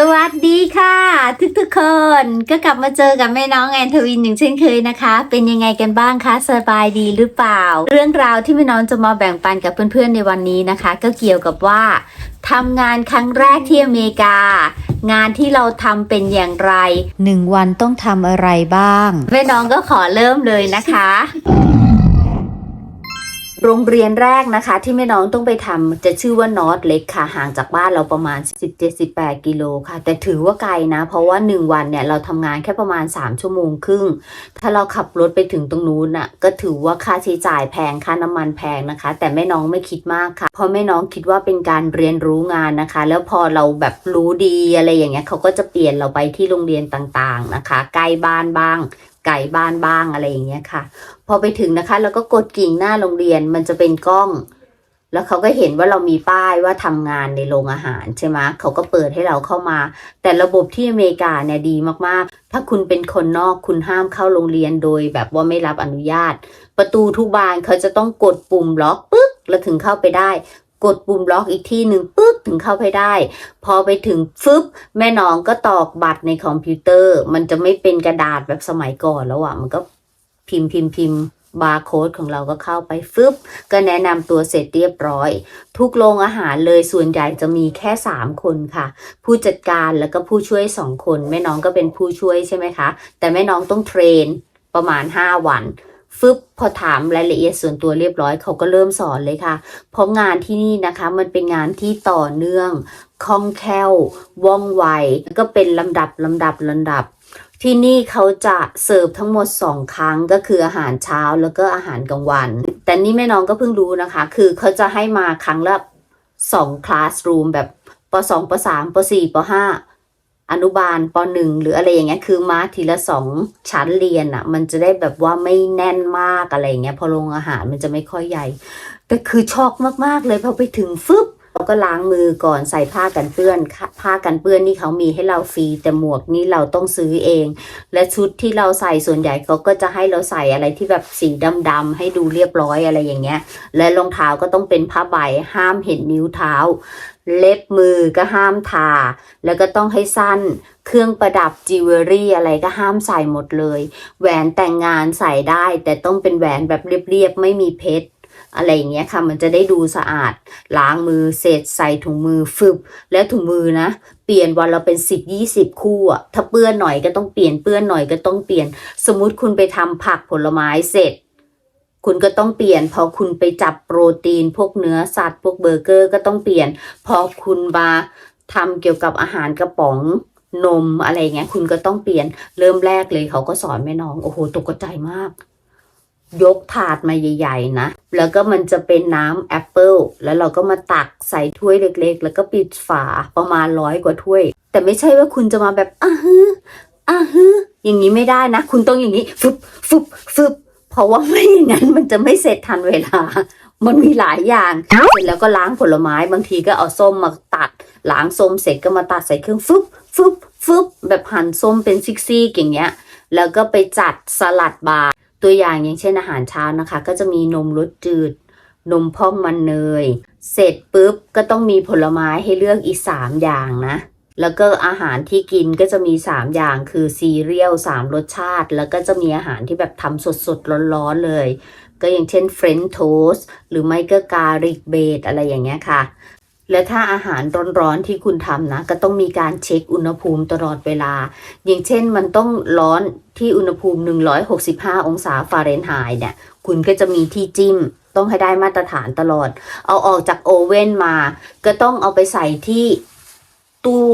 สวัสดีค่ะ ทุกทุกๆคนก็กลับมาเจอกับแม่น้องแอนทวินอย่างเช่นเคยนะคะ เป็นยังไงกันบ้างคะสบายดีหรือเปล่า เรื่องราวที่แม่น้องจะมาแบ่งปันกับเพื่อนๆในวันนี้นะคะ ก็เกี่ยวกับว่าทำงานครั้งแรกที่อเมริกา งานที่เราทำเป็นอย่างไรหนึ่งวันต้องทำอะไรบ้างแม่น้องก็ขอเริ่มเลยนะคะ โรงเรียนแรกนะคะ ที่แม่น้องต้องไปทำจะชื่อว่านอตเล็กค่ะ ห่างจากบ้านเราประมาณ 17-18 กิโลค่ะ แต่ถือว่าไกลนะ เพราะว่า 1 วันเนี่ยเราทำงานแค่ประมาณ 3 ชั่วโมงครึ่ง ถ้าเราขับรถไปถึงตรงนู้นน่ะก็ถือว่าค่าใช้จ่ายแพงค่าน้ำมันแพงนะคะ แต่แม่น้องไม่คิดมากค่ะ เพราะแม่น้องคิดว่าเป็นการเรียนรู้งานนะคะ แล้วพอเราแบบรู้ดีอะไรอย่างเงี้ยเขาก็จะเปลี่ยนเราไปที่โรงเรียนต่างๆนะคะใกล้บ้านบ้าง ไกลบ้านบ้างอะไรอย่างเงี้ยค่ะ พอไปถึงนะคะเราก็กดกิ่งหน้าโรงเรียนมันจะเป็นกล้อง แล้วเขาก็เห็นว่าเรามีป้ายว่าทำงานในโรงอาหารใช่ไหมเขาก็เปิดให้เราเข้ามา แต่ระบบที่อเมริกาเนี่ยดีมากๆ ถ้าคุณเป็นคนนอกคุณห้ามเข้าโรงเรียนโดย แบบว่าไม่รับอนุญาต ประตูทุกบานเขาจะต้องกดปุ่มล็อกปึ๊กแล้วถึงเข้าไปได้ กดปุ่มล็อกอีกที่หนึ่งปึ๊กถึงเข้าไปได้ พอไปถึงฟึบแม่น้องก็ตอกบัตรในคอมพิวเตอร์ มันจะไม่เป็นกระดาษแบบสมัยก่อนแล้วอะมันก็พิมพ์พิมพ์พิมพ์บาร์โค้ดของเราก็เข้าไปฟึบก็แนะนำตัวเสร็จเรียบร้อย ทุกโรงอาหารเลยส่วนใหญ่จะมีแค่ 3 คนค่ะ ผู้จัดการแล้วก็ผู้ช่วย 2 คน แม่น้องก็เป็นผู้ช่วยใช่ไหมคะ แต่แม่น้องต้องเทรนประมาณ 5 วัน ฟึบพอถามรายละเอียดส่วนตัวเรียบร้อยเขาก็เริ่มสอนเลยค่ะ เพราะงานที่นี่นะคะมันเป็นงานที่ต่อเนื่องคล่องแคล่วว่องไวแล้วก็เป็นลำดับลำดับลำดับ ที่นี่เขาจะเสิร์ฟทั้งหมด 2 ครั้งก็คืออาหารเช้าแล้วก็อาหารกลางวัน แต่นี่แม่น้องก็เพิ่งรู้นะคะ คือเขาจะให้มาครั้งละ2คลาสรูมแบบป .2 ป .3 ป .4 ป .5 อนุบาลป .1 หรืออะไรอย่างเงี้ยคือมาทีละสองชั้นเรียนอะ่ะ มันจะได้แบบว่าไม่แน่นมากอะไรอย่างเงี้ยพอโรงอาหารมันจะไม่ค่อยใหญ่ แต่คือช็อกมากๆเลยพอไปถึงฟึบเราก็ล้างมือก่อนใส่ผ้ากันเปื้อนผ้ากันเปื้อนนี่เขามีให้เราฟรีแต่หมวกนี่เราต้องซื้อเอง และชุดที่เราใส่ส่วนใหญ่เขาก็จะให้เราใส่อะไรที่แบบสีดำๆให้ดูเรียบร้อยอะไรอย่างเงี้ย และรองเท้าก็ต้องเป็นผ้าใบห้ามเห็นนิ้วเท้า เล็บมือก็ห้ามทา แล้วก็ต้องให้สั้น เครื่องประดับจิวเวลรี่อะไรก็ห้ามใส่หมดเลย แหวนแต่งงานใส่ได้ แต่ต้องเป็นแหวนแบบเรียบๆไม่มีเพชรอะไรอย่างเงี้ยค่ะ มันจะได้ดูสะอาด ล้างมือเสร็จใส่ถุงมือฟึบแล้วถุงมือนะ เปลี่ยนวันเราเป็นสิบยี่สิบคู่อะถ้าเปื้อนหน่อยก็ต้องเปลี่ยนเปื้อนหน่อยก็ต้องเปลี่ยน สมมุติคุณไปทำผักผลไม้เสร็จ คุณก็ต้องเปลี่ยน พอคุณไปจับโปรตีน พวกเนื้อสัตว์ พวกเบอร์เกอร์ก็ต้องเปลี่ยน พอคุณมาทำเกี่ยวกับอาหารกระป๋องนมอะไรเงี้ย คุณก็ต้องเปลี่ยนเริ่มแรกเลยเขาก็สอนแม่น้อง โอ้โหตกใจมาก ยกถาดมาใหญ่ ๆ นะ แล้วก็มันจะเป็นน้ำแอปเปิลแล้วเราก็มาตักใส่ถ้วยเล็ก ๆ แล้วก็ปิดฝาประมาณร้อยกว่าถ้วย แต่ไม่ใช่ว่าคุณจะมาแบบอะฮึอะฮึอย่างนี้ไม่ได้นะ คุณต้องอย่างนี้ฟึบฟึบฟึบ เพราะว่าไม่อย่างนั้นมันจะไม่เสร็จทันเวลา มันมีหลายอย่าง เสร็จแล้วก็ล้างผลไม้บางทีก็เอาส้มมาตัด ล้างส้มเสร็จก็มาตัดใส่เครื่องฟึบฟึบฟึบแบบหั่นส้มเป็นซิกซี่อย่างเงี้ย แล้วก็ไปจัดสลัดบาร์ตัวอย่างอย่างเช่นอาหารเช้านะคะ ก็จะมีนมรสจืด นมพองมันเนย เสร็จปุ๊บก็ต้องมีผลไม้ให้เลือกอีก3อย่างนะ แล้วก็อาหารที่กินก็จะมี 3 อย่างคือซีเรียล3รสชาติ แล้วก็จะมีอาหารที่แบบทำสดๆ ร้อนๆเลย ก็อย่างเช่นเฟรนช์โทสหรือไม่ก็การิกเบดอะไรอย่างเงี้ยค่ะ และถ้าอาหารร้อนๆที่คุณทำนะ ก็ต้องมีการเช็คอุณหภูมิตลอดเวลา อย่างเช่นมันต้องร้อนที่อุณหภูมิ 165 องศาฟาเรนไฮต์เนี่ย คุณก็จะมีที่จิ้มต้องให้ได้มาตรฐานตลอด เอาออกจากโอเว่นมา ก็ต้องเอาไปใส่ที่ ตู้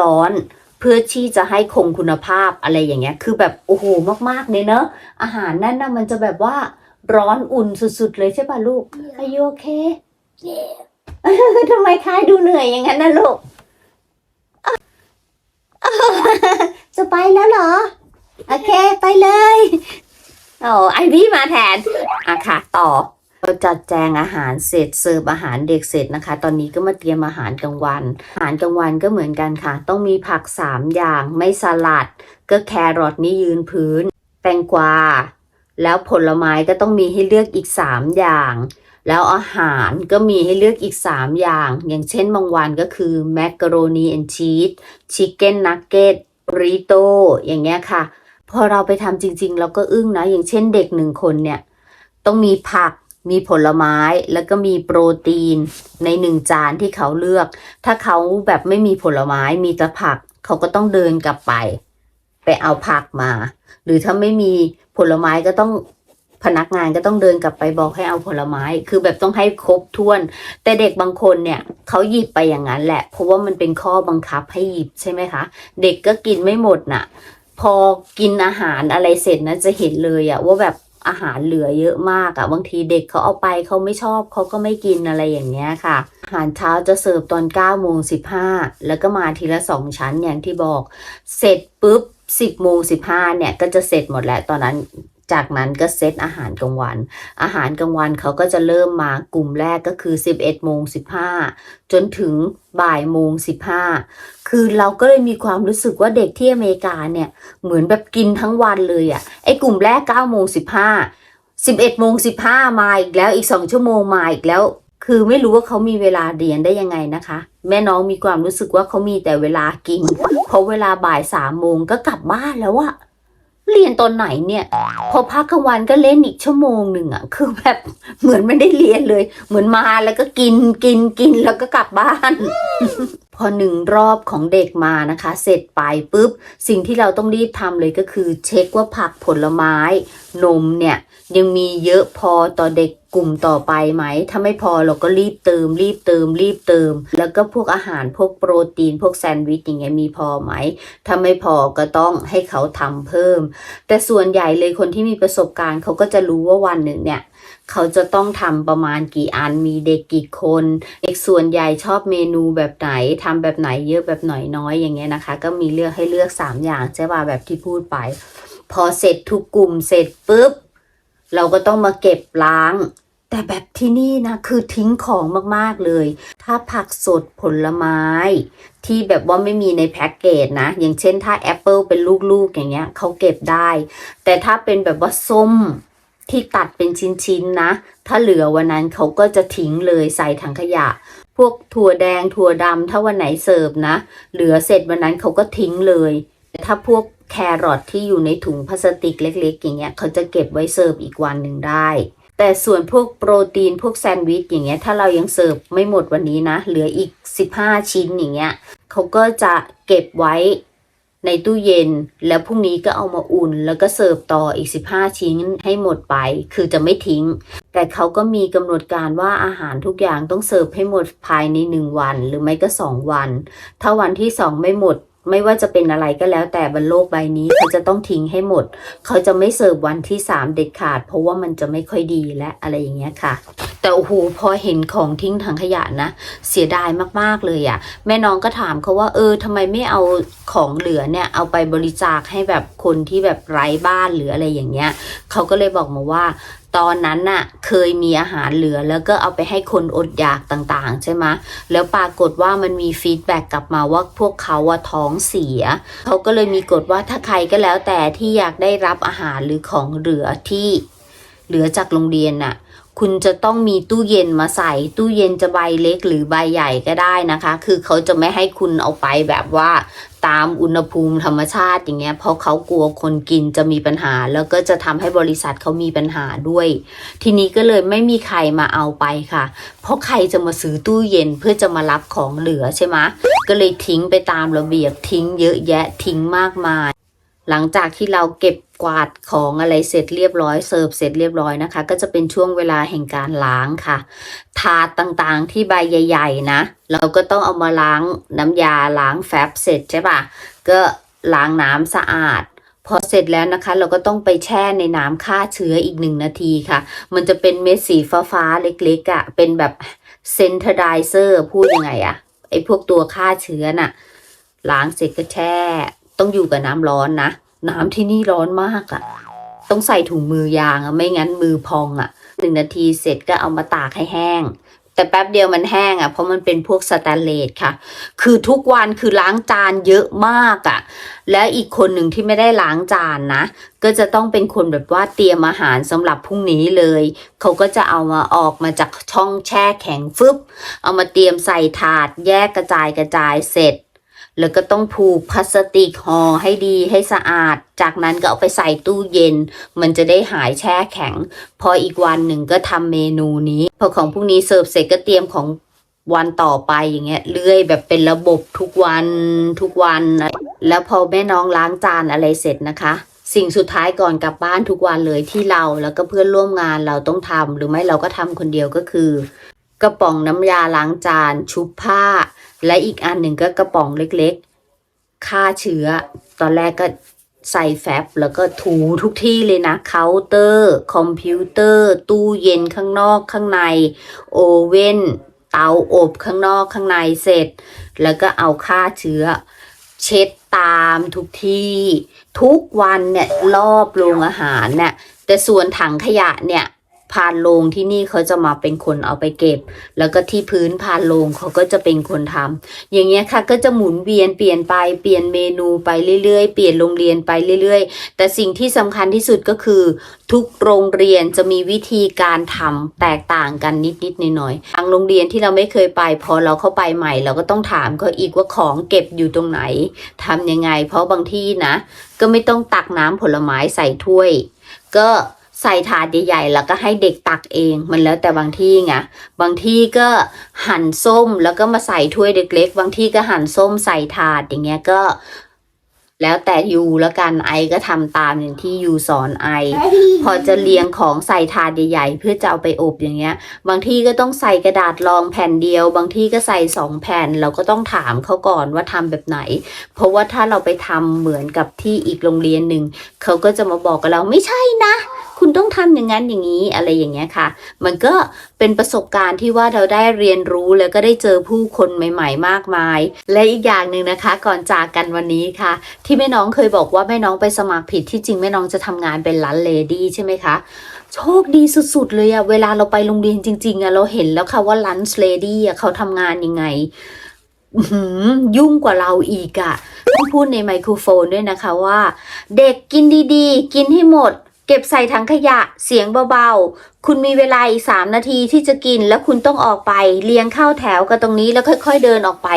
ร้อนๆ เพื่อที่จะให้คงคุณภาพอะไรอย่างเงี้ย คือแบบโอ้โหมากๆเลยเนอะอาหารนั่นนะมันจะแบบว่าร้อนอุ่นสุดๆเลยใช่ป่ะลูกอายุโอเคทำไมคายดูเหนื่อยอย่างนั้นนะลูกจะไปแล้วเหรอ โอเค ไปเลยโอ้ไอวี่มาแทนอะค่ะ ต่อ เราจัดแจงอาหารเสร็จเสิร์ฟอาหารเด็กเสร็จนะคะ ตอนนี้ก็มาเตรียมอาหารกลางวัน อาหารกลางวันก็เหมือนกันค่ะ ต้องมีผักสามอย่างไม่สลัด ก็แครอทนี่ยืนพื้น แตงกวา แล้วผลไม้ก็ต้องมีให้เลือกอีกสามอย่าง แล้วอาหารก็มีให้เลือกอีก 3 อย่าง อย่างเช่นบางวันก็คือแมคกะโรนีแอนชีสชิคเก้นนักเก็ตริโตอย่างเงี้ยค่ะ พอเราไปทำจริง ๆ เราก็อึ้งนะ อย่างเช่นเด็กหนึ่งคนเนี่ย ต้องมีผัก มีผลไม้แล้วก็มีโปรตีนในหนึ่งจานที่เขาเลือก ถ้าเขาแบบไม่มีผลไม้มีแต่ผัก เขาก็ต้องเดินกลับไป ไปเอาผักมา หรือถ้าไม่มีผลไม้ก็ต้องพนักงานก็ต้องเดินกลับไปบอกให้เอาผลไม้ คือแบบต้องให้ครบถ้วน แต่เด็กบางคนเนี่ยเขาหยิบไปอย่างนั้นแหละ เพราะว่ามันเป็นข้อบังคับให้หยิบใช่ไหมคะ เด็กก็กินไม่หมดน่ะ พอกินอาหารอะไรเสร็จนะจะเห็นเลยอะว่าแบบ อาหารเหลือเยอะมากอะบางทีเด็กเขาเอาไปเขาไม่ชอบเขาก็ไม่กินอะไรอย่างเงี้ยค่ะ อาหารเช้าจะเสิร์ฟตอน9โมง15แล้วก็มาทีละสองชั้นอย่างที่บอก เสร็จปุ๊บ 10โมง15เนี่ยก็จะเสร็จหมดแล้วตอนนั้น จากนั้นก็เซตอาหารกลางวัน อาหารกลางวันเขาก็จะเริ่มมากลุ่มแรกก็คือ 11โมง15 จนถึงบ่ายโมง15 คือเราก็เลยมีความรู้สึกว่าเด็กที่อเมริกาเนี่ย เหมือนแบบกินทั้งวันเลยอะ่ะ ไอ้กลุ่มแรก9โมง15 11โมง15 มาอีกแล้วอีก 2 ชั่วโมงมาอีกแล้ว คือไม่รู้ว่าเขามีเวลาเรียนได้ยังไงนะคะ แม่น้องมีความรู้สึกว่าเขามีแต่เวลากินเพราะเวลาบ่ายสามโมงก็กลับบ้านแล้วอะ เรียนตอนไหนเนี่ย พอพักกลางวันก็เล่นอีกชั่วโมงหนึ่งอะคือแบบเหมือนไม่ได้เรียนเลย เหมือนมาแล้วก็กินกินกินแล้วก็กลับบ้าน พอหนึ่งรอบของเด็กมานะคะ เสร็จไปปุ๊บ สิ่งที่เราต้องรีบทำเลยก็คือ เช็คว่าผักผลไม้ นมเนี่ย ยังมีเยอะพอต่อเด็ก กลุ่มต่อไปไหม ถ้าไม่พอเราก็รีบเติม รีบเติม รีบเติม แล้วก็พวกอาหารพวกโปรตีน พวกแซนด์วิชอย่างเงี้ยมีพอไหม ถ้าไม่พอก็ต้องให้เขาทำเพิ่ม แต่ส่วนใหญ่เลยคนที่มีประสบการณ์เขาก็จะรู้ว่าวันหนึ่งเนี่ยเขาจะต้องทำประมาณกี่อันมีเด็กกี่คนเด็กส่วนใหญ่ชอบเมนูแบบไหนทำแบบไหนเยอะแบบหน่อยน้อยอย่างเงี้ยนะคะ ก็มีเลือกให้เลือก 3 อย่างใช่ป่ะแบบที่พูดไป พอเสร็จทุกกลุ่มเสร็จปุ๊บ เราก็ต้องมาเก็บล้าง แต่แบบที่นี่นะคือทิ้งของมากๆเลย ถ้าผักสดผลไม้ ที่แบบว่าไม่มีในแพ็กเกจนะ อย่างเช่นถ้าแอปเปิลเป็นลูกๆอย่างเงี้ยเขาเก็บได้ แต่ถ้าเป็นแบบว่าส้มที่ตัดเป็นชิ้นๆนะ ถ้าเหลือวันนั้นเขาก็จะทิ้งเลยใส่ถังขยะ พวกถั่วแดงถั่วดำถ้าวันไหนเสิร์ฟนะ เหลือเสร็จวันนั้นเขาก็ทิ้งเลยแต่ถ้าพวกแครอทที่อยู่ในถุงพลาสติกเล็ก ๆ อย่างเงี้ยเขาจะเก็บไว้เสิร์ฟอีกวันหนึ่งได้ แต่ส่วนพวกโปรตีนพวกแซนด์วิชอย่างเงี้ยถ้าเรายังเสิร์ฟไม่หมดวันนี้นะ เหลืออีก 15 ชิ้นอย่างเงี้ยเขาก็จะเก็บไว้ในตู้เย็น แล้วพรุ่งนี้ก็เอามาอุ่น แล้วก็เสิร์ฟต่ออีก 15 ชิ้นให้หมดไป คือจะไม่ทิ้ง แต่เขาก็มีกำหนดการว่าอาหารทุกอย่างต้องเสิร์ฟให้หมดภายใน 1 วัน หรือไม่ก็ 2 วัน ถ้าวันที่ 2 ไม่หมด ไม่ว่าจะเป็นอะไรก็แล้วแต่บนโลกใบนี้เขาจะต้องทิ้งให้หมด เขาจะไม่เสิร์ฟวันที่3เด็ดขาด เพราะว่ามันจะไม่ค่อยดีและอะไรอย่างเงี้ยค่ะ แต่โอ้โหพอเห็นของทิ้งถังขยะนะ เสียดายมากๆเลยอะ่ะ แม่น้องก็ถามเขาว่าเออทำไมไม่เอาของเหลือเนี่ย เอาไปบริจาคให้แบบคนที่แบบไร้บ้านหรืออะไรอย่างเงี้ยเขาก็เลยบอกมาว่า ตอนนั้นน่ะเคยมีอาหารเหลือแล้วก็เอาไปให้คนอดอยากต่างๆ ใช่ไหมแล้วปรากฏว่ามันมีฟีดแบ็กกลับมาว่าพวกเขาอะท้องเสีย เขาก็เลยมีกฎว่าถ้าใครก็แล้วแต่ที่อยากได้รับอาหารหรือของเหลือที่เหลือจากโรงเรียนน่ะ คุณจะต้องมีตู้เย็นมาใส่ ตู้เย็นจะใบเล็กหรือใบใหญ่ก็ได้นะคะ คือเขาจะไม่ให้คุณเอาไปแบบว่าตามอุณหภูมิธรรมชาติอย่างเงี้ย เพราะเขากลัวคนกินจะมีปัญหา แล้วก็จะทำให้บริษัทเขามีปัญหาด้วย ทีนี้ก็เลยไม่มีใครมาเอาไปค่ะ เพราะใครจะมาซื้อตู้เย็นเพื่อจะมารับของเหลือใช่ไหมก็เลยทิ้งไปตามระเบียบทิ้งเยอะแยะทิ้งมากมายหลังจากที่เราเก็บ กวาดของอะไรเสร็จเรียบร้อยเสิร์ฟเสร็จเรียบร้อยนะคะ ก็จะเป็นช่วงเวลาแห่งการล้างค่ะ ถาดต่างๆที่ใบใหญ่ ๆ นะ เราก็ต้องเอามาล้างน้ำยาล้างแฟบเสร็จใช่ปะก็ล้างน้ำสะอาดพอเสร็จแล้วนะคะ เราก็ต้องไปแช่ในน้ำฆ่าเชื้ออีกหนึ่งนาทีค่ะ มันจะเป็นเม็ดสีฟ้าๆเล็กๆอะ่ะ เป็นแบบเซนเทอร์ไดเซอร์พูดยังไงอะ่ะไอพวกตัวฆ่าเชื้อน่ะ ล้างเสร็จก็แช่ ต้องอยู่กับน้ำร้อนนะ น้ำที่นี่ร้อนมากอะ่ะ ต้องใส่ถุงมือยางอะไม่งั้นมือพองอะ่ะหนึ่งนาทีเสร็จก็เอามาตากให้แห้ง แต่แป๊บเดียวมันแห้งอะ่ะเพราะมันเป็นพวกสแตนเลสค่ะ คือทุกวันคือล้างจานเยอะมากอะ่ะ แล้วอีกคนหนึ่งที่ไม่ได้ล้างจานนะ ก็จะต้องเป็นคนแบบว่าเตรียมอาหารสำหรับพรุ่งนี้เลย เขาก็จะเอามาออกมาจากช่องแช่แข็งฟึบเอามาเตรียมใส่ถาดแยกกระจายกระจายเสร็จ แล้วก็ต้องผูกพลาสติกห่อให้ดีให้สะอาด จากนั้นก็เอาไปใส่ตู้เย็น มันจะได้หายแช่แข็ง พออีกวันหนึ่งก็ทำเมนูนี้ พอของพวกนี้เสิร์ฟเสร็จก็เตรียมของวันต่อไปอย่างเงี้ยเรื่อยแบบเป็นระบบทุกวันทุกวัน แล้วพอแม่น้องล้างจานอะไรเสร็จนะคะ สิ่งสุดท้ายก่อนกลับบ้านทุกวันเลยที่เราแล้วก็เพื่อนร่วมงานเราต้องทำหรือไม่เราก็ทำคนเดียวก็คือ กระป๋องน้ำยาล้างจาน ชุบผ้า และอีกอันหนึ่งก็กระป๋องเล็กๆฆ่าเชื้อ ตอนแรกก็ใส่แฟบแล้วก็ถูทุกที่เลยนะเคาน์เตอร์ คอมพิวเตอร์ ตู้เย็นข้างนอกข้างใน โอเว่นเตาอบข้างนอกข้างในเสร็จ แล้วก็เอาฆ่าเชื้อ เช็ดตามทุกที่ ทุกวันเนี่ยรอบโรงอาหารเนี่ยแต่ส่วนถังขยะเนี่ย พานโรงที่นี่เขาจะมาเป็นคนเอาไปเก็บ แล้วก็ที่พื้นพานโรงเขาก็จะเป็นคนทำอย่างเงี้ยค่ะก็จะหมุนเวียนเปลี่ยนไปเปลี่ยนเมนูไปเรื่อยๆ เปลี่ยนโรงเรียนไปเรื่อยๆ แต่สิ่งที่สำคัญที่สุดก็คือ ทุกโรงเรียนจะมีวิธีการทำแตกต่างกันนิดๆหน่อยๆทางโรงเรียนที่เราไม่เคยไป พอเราเข้าไปใหม่ เราก็ต้องถามเขาอีกว่าของเก็บอยู่ตรงไหนทำยังไง เพราะบางที่นะ ก็ไม่ต้องตักน้ำผลไม้ใส่ถ้วย ก็ ใส่ถาดใหญ่ๆแล้วก็ให้เด็กตักเอง มันแล้วแต่บางที่ไงบางที่ก็หั่นส้มแล้วก็มาใส่ถ้วยเล็กๆบางที่ก็หั่นส้มใส่ถาดอย่างเงี้ยก็แล้วแต่ยูแล้วกันไอก็ทำตามอย่างที่ยูสอนไอ พอจะเรียงของใส่ถาดใหญ่ๆเพื่อจะเอาไปอบอย่างเงี้ย บางที่ก็ต้องใส่กระดาษรองแผ่นเดียว บางที่ก็ใส่สองแผ่นเราก็ต้องถามเขาก่อนว่าทำแบบไหน เพราะว่าถ้าเราไปทำเหมือนกับที่อีกโรงเรียนหนึ่งเขาก็จะมาบอกกับเราไม่ใช่นะ คุณต้องทำอย่างนั้นอย่างนี้อะไรอย่างเงี้ยค่ะ มันก็เป็นประสบการณ์ที่ว่าเราได้เรียนรู้แล้วก็ได้เจอผู้คนใหม่ ๆ มากมาย และอีกอย่างหนึ่งนะคะ ก่อนจากกันวันนี้ค่ะ ที่แม่น้องเคยบอกว่าแม่น้องไปสมัครผิดที่จริงแม่น้องจะทำงานเป็นร้านเลดี้ใช่ไหมคะโชคดีสุดๆเลยอะเวลาเราไปโรงเรียนจริง ๆอะเราเห็นแล้วค่ะว่าลันช์เลดี้อะเขาทำงานยังไงยุ่งกว่าเราอีกอะต้องพูดในไมโครโฟนด้วยนะคะว่า เด็กกินดีๆ กินให้หมด เก็บใส่ถังขยะเสียงเบาๆ คุณมีเวลาอีกสามนาทีที่จะกินแล้วคุณต้องออกไปเลียงเข้าแถวกันตรงนี้แล้วค่อย ๆ เดินออกไป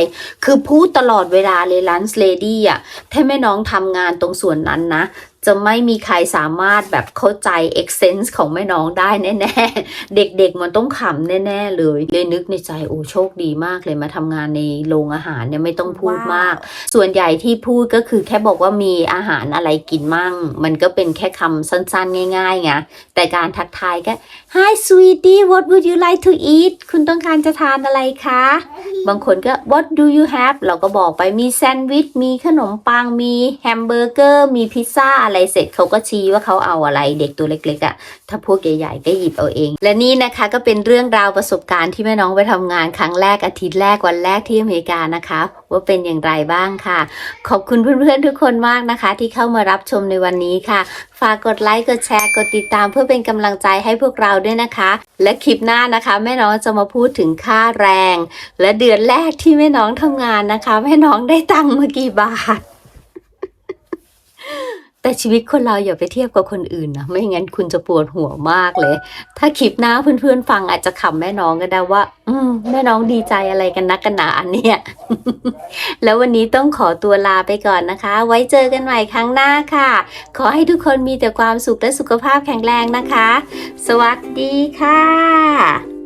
คือพูดตลอดเวลาเลยลันส์เลดี้อะถ้าแม่น้องทำงานตรงส่วนนั้นนะ จะไม่มีใครสามารถแบบเข้าใจ essence ของแม่น้องได้แน่ๆ เด็กๆมันต้องขำแน่ๆเลยเลยนึกในใจโอ้โชคดีมากเลยมาทำงานในโรงอาหารเนี่ยไม่ต้องพูดมาก ส่วนใหญ่ที่พูดก็คือแค่บอกว่ามีอาหารอะไรกินมั่ง มันก็เป็นแค่คำสั้นๆ ง่ายๆไงแต่การทักทายก็ Hi sweetie what would you like to eat คุณต้องการจะทานอะไรคะ บางคนก็ what do you have เราก็บอกไปมีแซนด์วิชมีขนมปังมีแฮมเบอร์เกอร์มีพิซซ่าอะไรเสร็จเขาก็ชี้ว่าเขาเอาอะไรเด็กตัวเล็กๆอะ่ะถ้าพวกใหญ่ๆก็หยิบเอาเอง และนี่นะคะก็เป็นเรื่องราวประสบการณ์ที่แม่น้องไปทำงานครั้งแรกอาทิตย์แรกวันแรกที่อเมริกานะคะ ว่าเป็นอย่างไรบ้างค่ะ ขอบคุณเพื่อนๆทุกคนมากนะคะ ที่เข้ามารับชมในวันนี้ค่ะ ฝากกดไลค์กดแชร์กดติดตาม เพื่อเป็นกำลังใจให้พวกเราด้วยนะคะ และคลิปหน้านะคะ แม่น้องจะมาพูดถึงค่าแรง และเดือนแรกที่แม่น้องทำงานนะคะ แม่น้องได้ตังค์มากี่บาท แต่ชีวิตคนเราอย่าไปเทียบกับคนอื่นนะไม่งั้นคุณจะปวดหัวมากเลย ถ้าคลิปหน้าเพื่อนๆฟังอาจจะขำแม่น้องก็ได้ว่า อืมแม่น้องดีใจอะไรกันนักกันหนาอันเนี่ยแล้ววันนี้ต้องขอตัวลาไปก่อนนะคะ ไว้เจอกันใหม่ครั้งหน้าค่ะ ขอให้ทุกคนมีแต่ความสุขและสุขภาพแข็งแรงนะคะ สวัสดีค่ะ